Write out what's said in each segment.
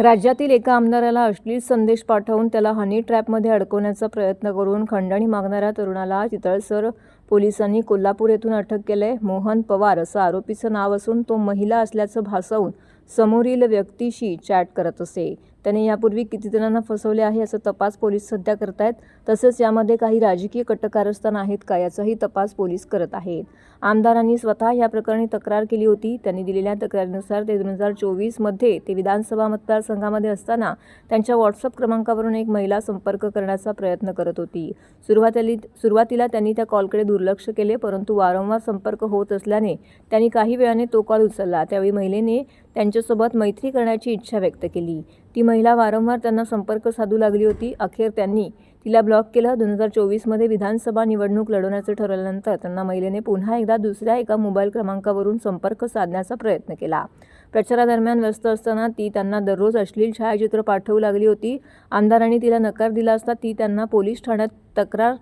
राज्यातील एका आमदाराला अश्लील संदेश पाठवून त्याला हनी ट्रॅपमध्ये अडकवण्याचा प्रयत्न करून खंडणी मागणाऱ्या तरुणाला चितळसर पोलिसांनी कोल्हापूर येथून अटक केले मोहन पवार असं आरोपीचं नाव असून तो महिला असल्याचं भासवून समोरील व्यक्तीशी चॅट करत असे. त्याने यापूर्वी किती जणांना फसवले आहे याचा तपास पोलीस सध्या करत आहेत तसेच यामध्ये काही राजकीय कटकारस्थान आहेत का याचाही तपास पोलीस करत आहेत. आमदारांनी स्वतः या प्रकरणी तक्रार केली होती. त्यांनी दिलेल्या तक्रारीनुसार ते दोन हजार चोवीसमध्ये ते विधानसभा मतदारसंघामध्ये असताना त्यांच्या व्हॉट्सअप क्रमांकावरून एक महिला संपर्क करण्याचा प्रयत्न करत होती. सुरुवातीला सुरुवातीला त्यांनी त्या कॉलकडे दुर्लक्ष केले परंतु वारंवार संपर्क होत असल्याने त्यांनी काही वेळाने तो कॉल उचलला. त्यावेळी महिलेने त्यांच्यासोबत मैत्री करण्याची इच्छा व्यक्त केली. ती महिला वारंवार त्यांना संपर्क साधू लागली होती. अखेर त्यांनी तिला ब्लॉक केलं. दोन हजार चोवीसमध्ये विधानसभा निवडणूक लढवण्याचं ठरवल्यानंतर त्यांना महिलेने पुन्हा एकदा दुसऱ्या एका मोबाईल क्रमांकावरून संपर्क साधण्याचा प्रयत्न केला. प्रचारादरम्यान व्यस्त असताना ती त्यांना दररोज अश्लील छायाचित्र पाठवू लागली होती. आमदारांनी तिला नकार दिला असता ती त्यांना पोलीस ठाण्यात तक्रार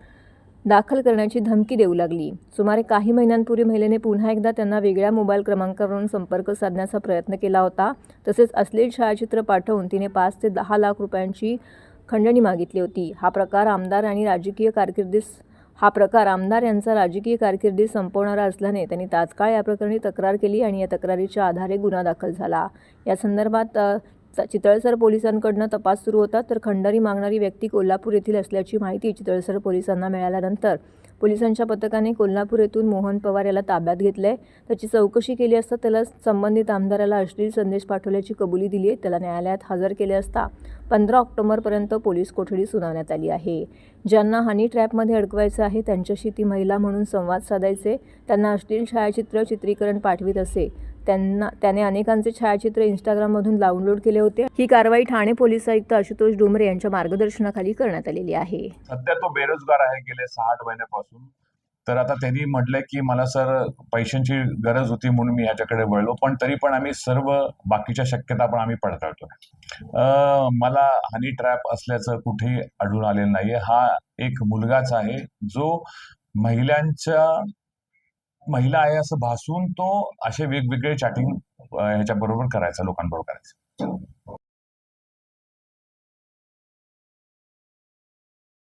दाखल करण्याची धमकी देऊ लागली. सुमारे काही महिन्यांपूर्वी महिलेने पुन्हा एकदा त्यांना वेगळ्या मोबाईल क्रमांकावरून संपर्क साधण्याचा प्रयत्न केला होता. तसेच अश्लील छायाचित्र पाठवून तिने पाच ते दहा लाख रुपयांची खंडणी मागितली होती. हा प्रकार आमदार आणि राजकीय कारकिर्दीस हा प्रकार आमदार यांचा राजकीय कारकिर्दी संपवणारा असल्याने त्यांनी तात्काळ या प्रकरणी तक्रार केली आणि या तक्रारीच्या आधारे गुन्हा दाखल झाला. या संदर्भात अ, चितळसर पोलिसांकडनं तपास सुरू होता तर खंडणी मागणारी व्यक्ती कोल्हापूर येथील असल्याची माहिती चितळसर पोलिसांना मिळाल्यानंतर. पोलिसांच्या पथकाने कोल्हापूर येथून मोहन पवार याला ताब्यात घेतलंय. त्याची चौकशी केली असता त्याला संबंधित आमदाराला अश्लील संदेश पाठवल्याची कबुली दिली आहे त्याला न्यायालयात हजर केले असता पंधरा ऑक्टोबरपर्यंत पोलीस कोठडी सुनावण्यात आली आहे. ज्यांना हनी ट्रॅपमध्ये अडकवायचं आहे त्यांच्याशी ती महिला म्हणून संवाद साधायचे. त्यांना अश्लील छायाचित्र चित्रीकरण पाठवित असे. त्यांना त्याने अनेकांचे छायाचित्र इंस्टाग्राममधून डाउनलोड केले होते. ही कारवाई ठाणे पोलीस आयुक्त आशुतोष डोंबरे यांच्या मार्गदर्शनाखाली करण्यात आलेली आहे. सध्या तो बेरोजगार आहे गेले सहा आठ महिन्यापासून. तर आता त्यांनी म्हटलंय की मला सर पैशांची गरज होती म्हणून मी याच्याकडे वळलो. पण तरी पण आम्ही सर्व बाकीच्या शक्यता पण आम्ही पडताळतोय. मला हनी ट्रॅप असल्याचं कुठेही आढळून आलेलं नाहीये. हा एक मुलगाच आहे जो महिलांच्या महिला आहे असं भासून तो असे वेगवेगळे चॅटिंग ह्याच्याबरोबर करायचा लोकांबरोबर करायचा.